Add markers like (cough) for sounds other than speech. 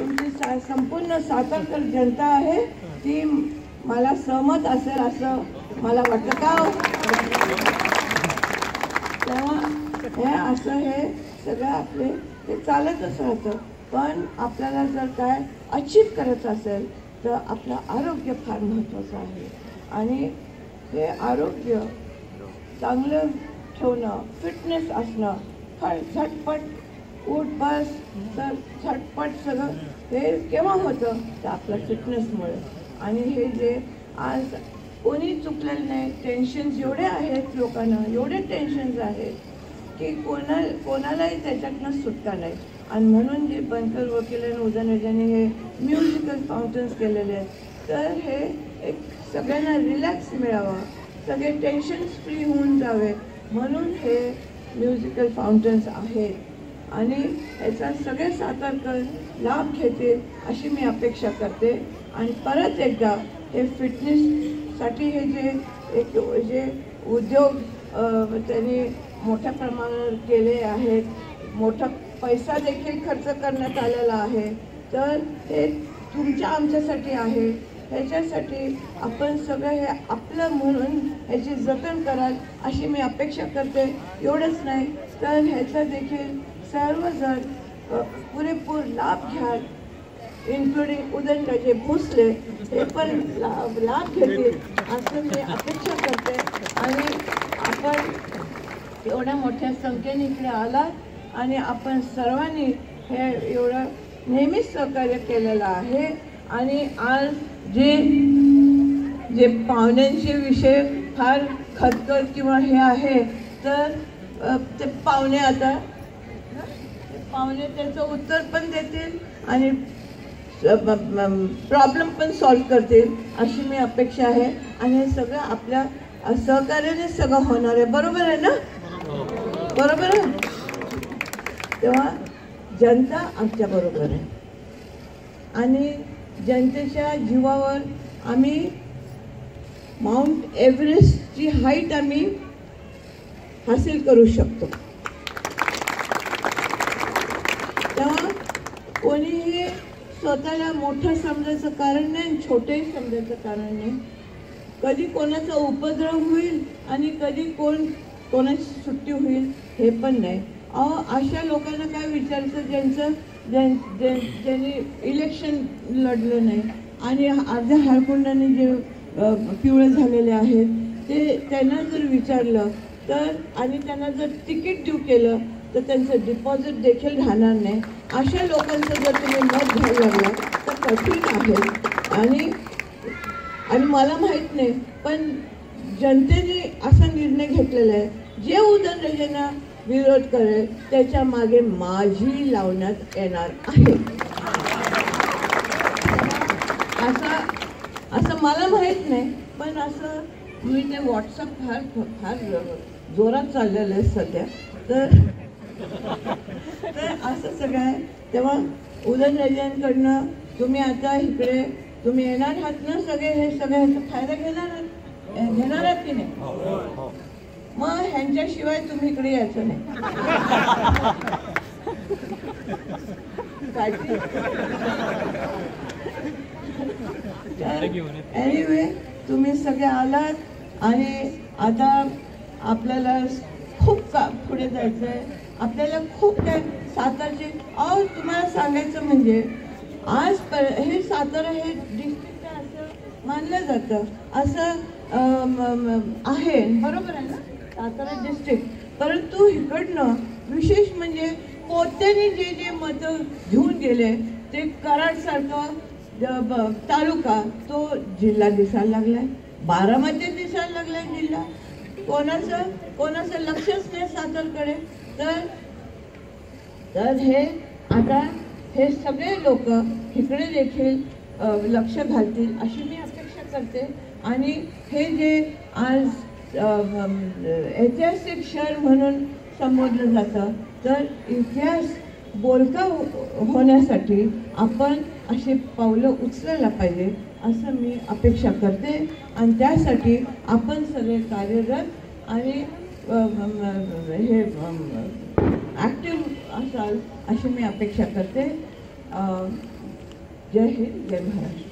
तुमची सा संपूर्ण सातारकर जनता आहे ती मला सहमत असेल असं मला वाटतं का? तेव्हा हे असं हे सगळं आपले हे चालतच राहतं. पण आपल्याला जर काय अचीव करायचं असेल तर आपलं आरोग्य फार महत्त्वाचं आहे. आणि हे आरोग्य चांगलं ठेवणं फिटनेस असणं फार झटपट उठ बस तर झटपट सगळं. हे केव्हा होतं? तर आपल्या फिटनेसमुळे. आणि हे जे आज कोणी चुकलेलं नाही टेन्शन्स एवढे आहेत लोकांना एवढे टेन्शन्स आहेत की कोणा कोणालाही त्याच्यातनं सुटका नाही. आणि म्हणून जे बनकर वकील आणि उदयनराजांनी हे म्युझिकल फाउंटन्स केलेले आहेत तर हे एक सगळ्यांना रिलॅक्स मिळावं. सगळे टेन्शन्स फ्री होऊन जावे म्हणून हे म्युझिकल फाउंटन्स आहेत. आणि याचा सगळे सातारकर लाभ घेतील अशी मी अपेक्षा करते. आणि परत एकदा हे फिटनेससाठी हे जे एक जे उद्योग त्यांनी मोठ्या प्रमाणावर केले आहेत मोठा पैसा देखील खर्च करण्यात आलेला आहे तर हे तुमच्या आमच्यासाठी आहे. ह्याच्यासाठी आपण सगळं हे आपलं म्हणून ह्याची जतन कराल अशी मी अपेक्षा करते. एवढंच नाही तर ह्याचा देखील सर्वजण पुरेपूर लाभ घ्या इन्क्लुडिंग उदयनराजे भोसले हे पण लाभ लाभ घेतील असं मी अपेक्षा करते. आणि आपण एवढ्या मोठ्या संख्येने इकडे आलात आणि आपण सर्वांनी हे एवढं नेहमीच सहकार्य केलेलं आहे. आणि आज जे जे पाहुण्यांचे विषय फार खतखत किंवा हे आहे तर ते पाहुणे आता पाहुणे त्याचं उत्तर पण देतील आणि प्रॉब्लेम पण सॉल्व करतील अशी मी अपेक्षा आहे. आणि हे सगळं आपल्या सहकार्याने सगळं होणार आहे. बरोबर आहे ना? बरोबर आहे? तेव्हा जनता आमच्या बरोबर आहे. आणि जनतेच्या जीवावर आम्ही माउंट एव्हरेस्टची हाईट आम्ही हासिल करू शकतो. तेव्हा कोणीही स्वतःला मोठं समजायचं कारण नाही छोटेही छोटंही समजायचं कारण नाही. कधी कोणाचा उपद्रव होईल आणि कधी कोण कोणाची सुट्टी होईल हे पण नाही. अहो अशा लोकांना काय विचारायचं? ज्यांचं ज्यां ज्यांनी इलेक्शन लढलं नाही आणि अर्ध्या हारकुंडाने जे पिवळे झालेले आहेत ते त्यांना जर विचारलं तर आणि त्यांना जर तिकीट देऊ केलं तर त्यांचं डिपॉझिट देखील राहणार नाही. अशा लोकांचं जर तुम्ही मत घ्यायला लागला तर कठीण आहे. आणि आणि मला माहीत नाही पण जनतेने असा निर्णय घेतलेला आहे. जे उदयनराजेंना विरोध करेल त्याच्यामागे माझी लावण्यात येणार आहे. असं असं मला माहीत नाही पण असं मी ते व्हॉट्सअप फार फार जोरात चाललेलं आहे सध्या. तर (laughs) तर असं सगळं आहे तेव्हा उदयनराजांकडनं तुम्ही आता इकडे तुम्ही येणार आहात ना सगळे हे सगळे ह्याचा फायदा घेणार घेणार आहात की नाही? मग ह्यांच्याशिवाय तुम्ही इकडे यायचं नाही? (laughs) एनिवे तुम्ही सगळे आलात आणि आता आपल्याला खूप का पुढे जायचं आहे आपल्याला खूप काय सातारचे अहो तुम्हाला सांगायचं म्हणजे आज पर हे सातारा हे डिस्ट्रिक्ट असं मानलं जातं. असं आहे. बरोबर आहे ना? सातारा डिस्ट्रिक्ट परंतु इकडनं विशेष म्हणजे पोत्याने जे जे मतं घेऊन गेले ते कराडसारखं तालुका तो जिल्हा दिसायला लागलाय. बारामती दिसायला लागलाय जिल्हा. कोणाचं? कोणाचं लक्षच नाही सातारकडे तर? तर हे आता हे सगळे लोक इकडे देखील लक्ष घालतील अशी मी अपेक्षा करते. आणि हे जे आज ऐतिहासिक शहर म्हणून संबोधलं जातं तर इतिहास बोलका होण्यासाठी आपण अशी पावलं उचलायला पाहिजे असं मी अपेक्षा करते. आणि त्यासाठी आपण सगळे कार्यरत आणि हे ॲक्टिव्ह असाल अशी मी अपेक्षा करते. जय हिंद जय महाराष्ट्र